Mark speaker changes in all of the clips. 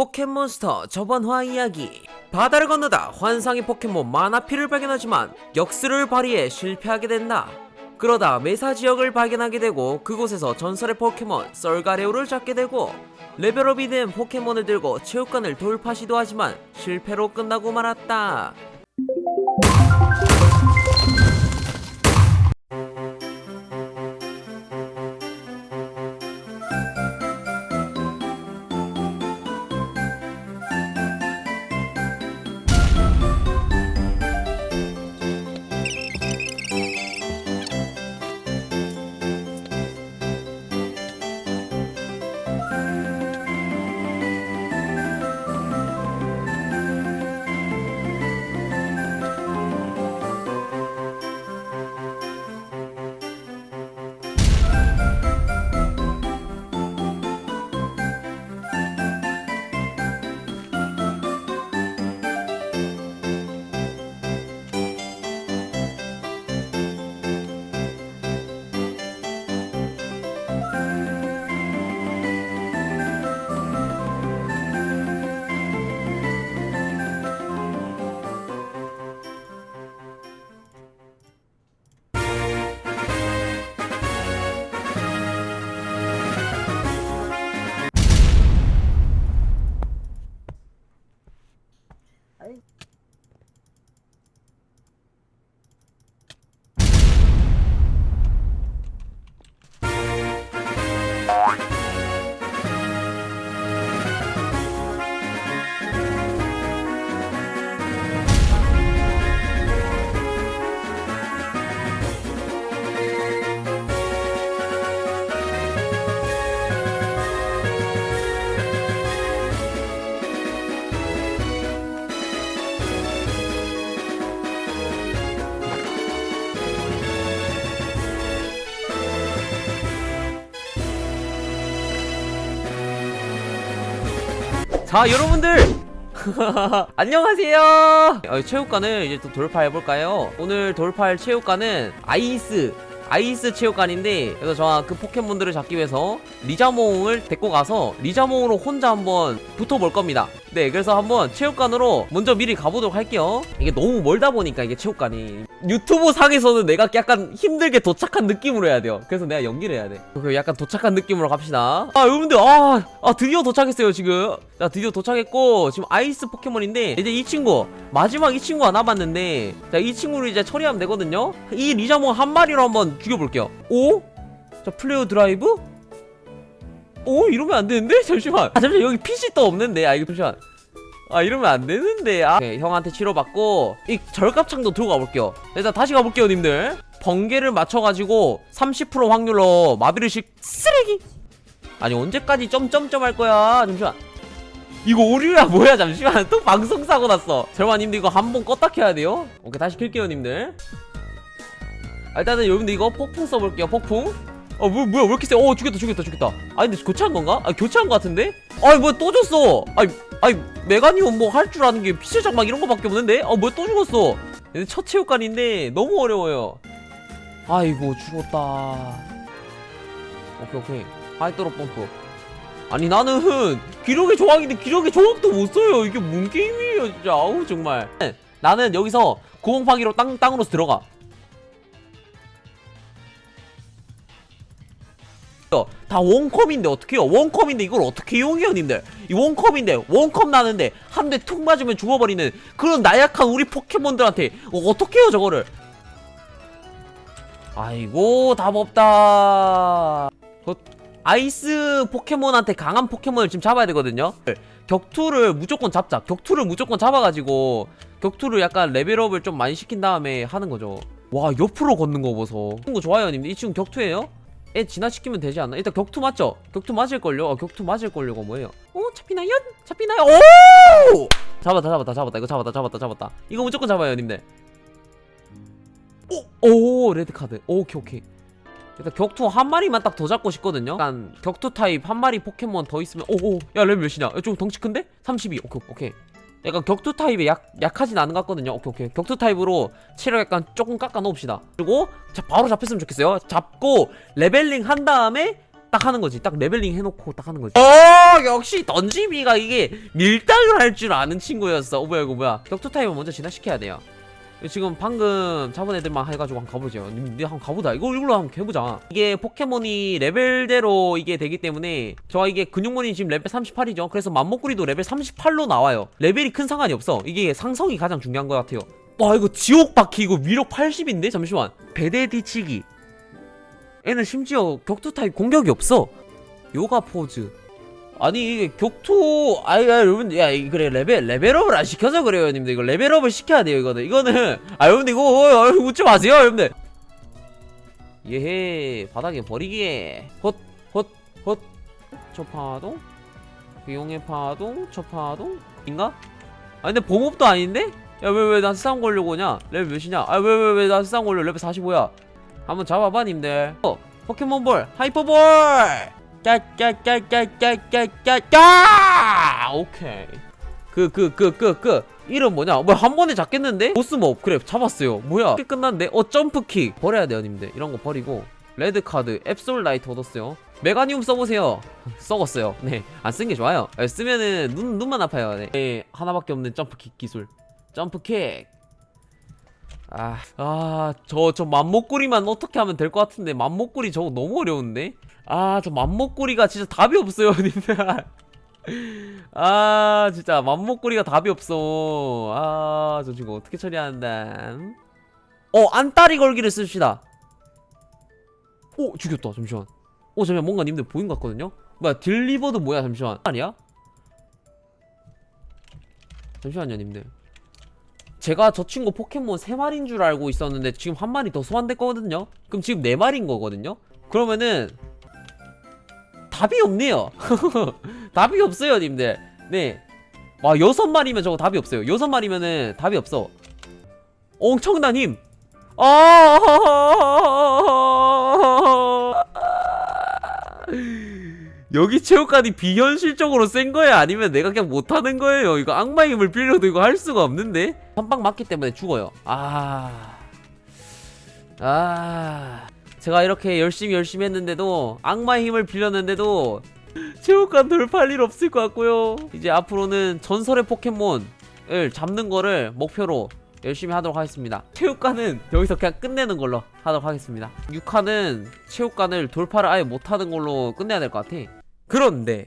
Speaker 1: 포켓몬스터 저번화 이야기. 바다를 건너다 환상의 포켓몬 마나피를 발견하지만 역수를 발휘해 실패하게 된다. 그러다 메사 지역을 발견하게 되고 그곳에서 전설의 포켓몬 썰가레오를 잡게 되고 레벨업이 된 포켓몬을 들고 체육관을 돌파 시도하지만 실패로 끝나고 말았다 자 여러분들! 안녕하세요! 어, 체육관을 이제 또 돌파해볼까요? 오늘 돌파할 체육관은 아이스 아이스 체육관인데 그래서 저와 그 포켓몬들을 잡기 위해서 리자몽을 데리고 가서 리자몽으로 혼자 한번 붙어볼 겁니다 네 그래서 한번 체육관으로 먼저 미리 가보도록 할게요. 이게 너무 멀다 보니까 이게 체육관이. 유튜브 상에서는 내가 약간 힘들게 도착한 느낌으로 해야 돼요. 그래서 내가 연기를 해야 돼그 약간 도착한 느낌으로 갑시다. 아 여러분들 아, 아 드디어 도착했어요 지금. 자 드디어 도착했고 지금 아이스 포켓몬인데 이제 이 친구 마지막 이 친구가 남았는데 자 이 친구를 이제 처리하면 되거든요. 이 리자몽 한 마리로 한번 죽여볼게요. 오? 자 플레어 드라이브? 오 이러면 안 되는데? 잠시만. 아 잠시만. 여기 PC 또 없는데. 아 이거 잠시만. 아 이러면 안 되는데. 아. 오케이, 형한테 치료받고 이 절갑창도 들고 가볼게요. 일단 다시 가볼게요 님들. 번개를 맞춰가지고 30% 확률로 마비를 식 쓰레기. 아니 언제까지 점점점 할 거야? 잠시만. 이거 오류야 뭐야? 잠시만. 또 방송 사고 났어. 설마 님들 이거 한 번 껐다 켜야 돼요? 오케이 다시 켤게요 님들. 아, 일단은 여러분들 이거 폭풍 써볼게요 폭풍 어 뭐, 뭐야 왜 이렇게 세? 어 죽였다 죽였다 죽였다. 아 근데 교체한 건가? 아 교체한 거 같은데? 아니 뭐야 또 줬어. 아니 아니 메가니온 뭐 할 줄 아는 게 피세작 막 이런 거밖에 없는데? 아 뭐야 또 죽었어. 근데 첫 체육관인데 너무 어려워요. 아이고 죽었다. 오케이 오케이. 하이드로 펌프. 아니 나는 기록의 조각인데 기록의 조각도 못 써요. 이게 뭔 게임이에요 진짜. 아우 정말. 나는 여기서 구멍파기로 땅, 땅으로 들어가 다 원컵인데 어떻게요? 원컵인데 이걸 어떻게 이용해요, 님들? 이 원컵인데 원컵 나는데 한 대 툭 맞으면 죽어버리는 그런 나약한 우리 포켓몬들한테 어, 떻게 해요, 저거를? 아이고 답 없다. 그 아이스 포켓몬한테 강한 포켓몬을 지금 잡아야 되거든요. 격투를 무조건 잡자. 격투를 무조건 잡아가지고 격투를 약간 레벨업을 좀 많이 시킨 다음에 하는 거죠. 와 옆으로 걷는 거 보소. 이거 좋아요, 님들. 이 친구 격투예요? 애 진화시키면 되지 않나? 일단 격투 맞죠? 격투 맞을걸요? 어, 격투 맞을걸요가 뭐예요? 어? 잡히나요? 잡히나요? 오! 잡았다 잡았다 잡았다 이거 잡았다 잡았다 잡았다 이거 무조건 잡아요 님들 오! 오 레드카드 오케이 오케이 일단 격투 한 마리만 딱 더 잡고 싶거든요 약간 격투 타입 한 마리 포켓몬 더 있으면 오오 야 레벨 몇이냐? 야, 좀 덩치 큰데? 32 오케이 오케이 약간 격투 타입에 약, 약하진 않은 것 같거든요. 오케이 오케이. 격투 타입으로 체력 약간 조금 깎아 놓읍시다. 그리고 자 바로 잡혔으면 좋겠어요. 잡고 레벨링 한 다음에 딱 하는 거지. 딱 레벨링 해놓고 딱 하는 거지. 어 역시 던지비가 이게 밀당을 할 줄 아는 친구였어. 어 뭐야 이거 뭐야. 격투 타임을 먼저 진화시켜야 돼요 지금 방금 잡은 애들만 해가지고 한번 가보죠. 님, 님 한번 가보자. 이거 이걸로 한번 해보자. 이게 포켓몬이 레벨대로 이게 되기 때문에 저 이게 근육몬이 지금 레벨 38이죠. 그래서 맘목구리도 레벨 38로 나와요. 레벨이 큰 상관이 없어. 이게 상성이 가장 중요한 것 같아요. 와 이거 지옥바퀴. 이거 위력 80인데? 잠시만. 배대 뒤치기. 얘는 심지어 격투 타입 공격이 없어. 요가 포즈 아니 이게 격투 아이 야 여러분 야 이- 그래 레벨 레벨업을 안 시켜서 그래요 여러분들. 이거 레벨업을 시켜야 돼요 이거는. 이거는 아 여러분들 이거 어, 어, 웃지 마세요 여러분들. 예헤 바닥에 버리기에. 헛헛헛저 파동? 비용의 파동? 저 파동? 인가? 아 근데 봉업도 아닌데? 야 왜 왜 나한테 싸움 걸려고 오냐? 레벨 몇이냐? 아 왜 왜 왜 나한테 싸움 걸려? 레벨 45야. 한번 잡아봐 님들. 어 포켓몬볼 하이퍼볼 짜짜짜짜짜짜짜 오케이 그 그 그 그그 이름 뭐냐 뭐 한 번에 잡겠는데 보스몹 그래 잡았어요 뭐야 이렇게 끝났는데 어 점프킥 버려야 돼요 님들 이런 거 버리고 레드카드 앱솔 라이트 얻었어요 메가니움 써보세요 썩었어요 네안 쓴게 좋아요 예, 쓰면은 눈, 눈만 아파요 네. 네, 하나밖에 없는 점프킥 기술 점프킥 아, 아, 저, 저 맘목구리만 어떻게 하면 될 것 같은데, 맘목구리 저거 너무 어려운데? 아, 저 맘목구리가 진짜 답이 없어요, 님들. 아, 진짜 맘목구리가 답이 없어. 아, 저 지금 어떻게 처리한다. 어, 안따리 걸기를 씁시다. 오, 죽였다, 잠시만. 오, 잠시만, 뭔가 님들 보인 것 같거든요? 뭐야, 딜리버드 뭐야, 잠시만. 아니야? 잠시만요, 님들. 제가 저 친구 포켓몬 3마리인 줄 알고 있었는데 지금 한 마리 더 소환됐거든요? 그럼 지금 4마리인 거거든요? 그러면은 답이 없네요. 답이 없어요 님들. 네. 와, 6마리면 저거 답이 없어요. 6마리면은 답이 없어. 엄청난 힘 아 여기 체육관이 비현실적으로 센 거야? 아니면 내가 그냥 못하는 거예요? 이거 악마 힘을 빌려도 이거 할 수가 없는데? 한 방 맞기 때문에 죽어요. 아... 아... 제가 이렇게 열심히 열심히 했는데도 악마의 힘을 빌렸는데도 체육관 돌파할 일 없을 것 같고요. 이제 앞으로는 전설의 포켓몬을 잡는 거를 목표로 열심히 하도록 하겠습니다. 체육관은 여기서 그냥 끝내는 걸로 하도록 하겠습니다. 6화는 체육관을 돌파를 아예 못하는 걸로 끝내야 될 것 같아 그런데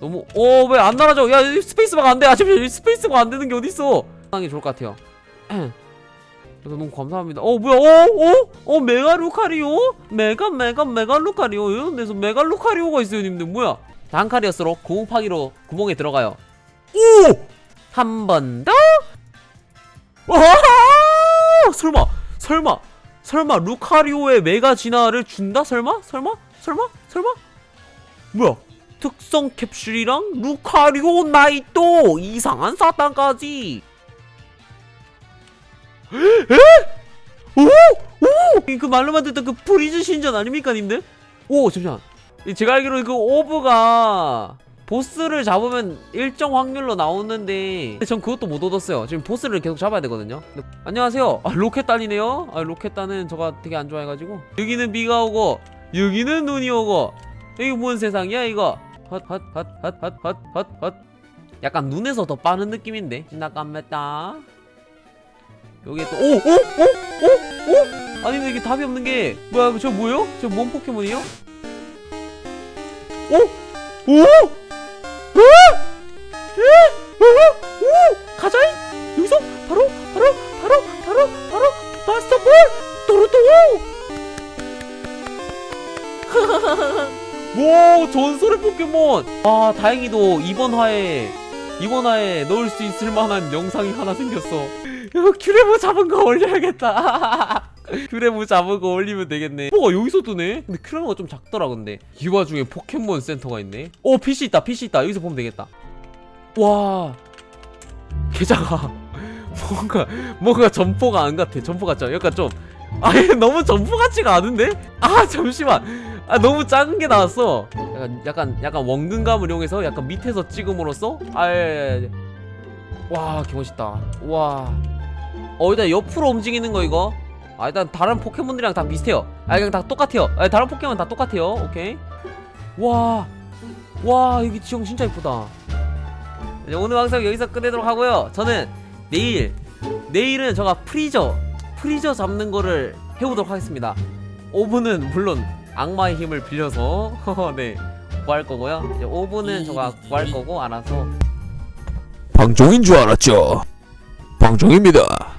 Speaker 1: 너무 어 왜 안 날아져? 야 이 스페이스바가 안돼. 아 잠시만 이 스페이스바가 안 되는 게 어딨어? 상황이 좋을 것 같아요. 그래서 너무 감사합니다. 어 뭐야? 어어어 어, 메가 루카리오? 메가 메가 메가 루카리오? 이런 데서 메가 루카리오가 있어요 님들. 뭐야? 단카리어스로 구멍파기로 구멍에 들어가요. 오 한 번 더? 와! 설마 설마 설마 루카리오의 메가 진화를 준다? 설마? 설마? 설마? 설마 뭐야? 특성 캡슐이랑 루카리오 나이또 이상한 사탕까지. 에? 오? 오? 그 말로만 듣던 그 프리즈 신전 아닙니까 님들? 오 잠시만. 이 제가 알기로 그 오브가 보스를 잡으면 일정 확률로 나오는데 전 그것도 못 얻었어요. 지금 보스를 계속 잡아야 되거든요. 안녕하세요. 아 로켓단이네요? 아 로켓단은 저가 되게 안 좋아해가지고. 여기는 비가 오고 여기는 눈이 오고 이게 뭔 세상이야 이거 헛헛헛헛헛헛헛 약간 눈에서 더 빠는 느낌인데 지나갑니다 여기에 또 오! 오! 오! 오! 오! 아니 근데 이게 답이 없는 게 뭐야 저 뭐예요? 저 뭔 포켓몬이에요? 오! 오! 오! 에? 오! 오! 가자! 여기서 바로 바로 바로 바로 바로 마스터볼 또르또 오 전설의 포켓몬. 아 다행히도 이번 화에 이번 화에 넣을 수 있을 만한 영상이 하나 생겼어. 큐레모 잡은 거 올려야겠다. 큐레모 잡은 거 올리면 되겠네. 뭐가 여기서 뜨네? 근데 큐레모가 좀 작더라 근데. 이 와중에 포켓몬 센터가 있네. 오 PC 있다 PC 있다. 여기서 보면 되겠다. 와. 계좌가. 뭔가 뭔가 점포가 안 같아. 점포 같죠 약간 좀 아니 너무 점포 같지가 않은데? 아 잠시만. 아 너무 작은 게 나왔어. 약간 약간 약간 원근감을 이용해서 약간 밑에서 찍음으로써? 아예와 개멋있다. 와. 어 일단 옆으로 움직이는 거 이거. 아 일단 다른 포켓몬들이랑 다 비슷해요. 아 그냥 다 똑같아요. 아, 다른 포켓몬 다 똑같아요. 오케이. 와. 와 여기 지형 진짜 이쁘다. 오늘 방송 여기서 끝내도록 하고요. 저는 내일 내일은 제가 프리저 프리저 잡는 거를 해보도록 하겠습니다 오븐은 물론 악마의 힘을 빌려서 네 구할 거고요 이제 오븐은 제가 구할 거고 알아서
Speaker 2: 방종인 줄 알았죠? 방종입니다.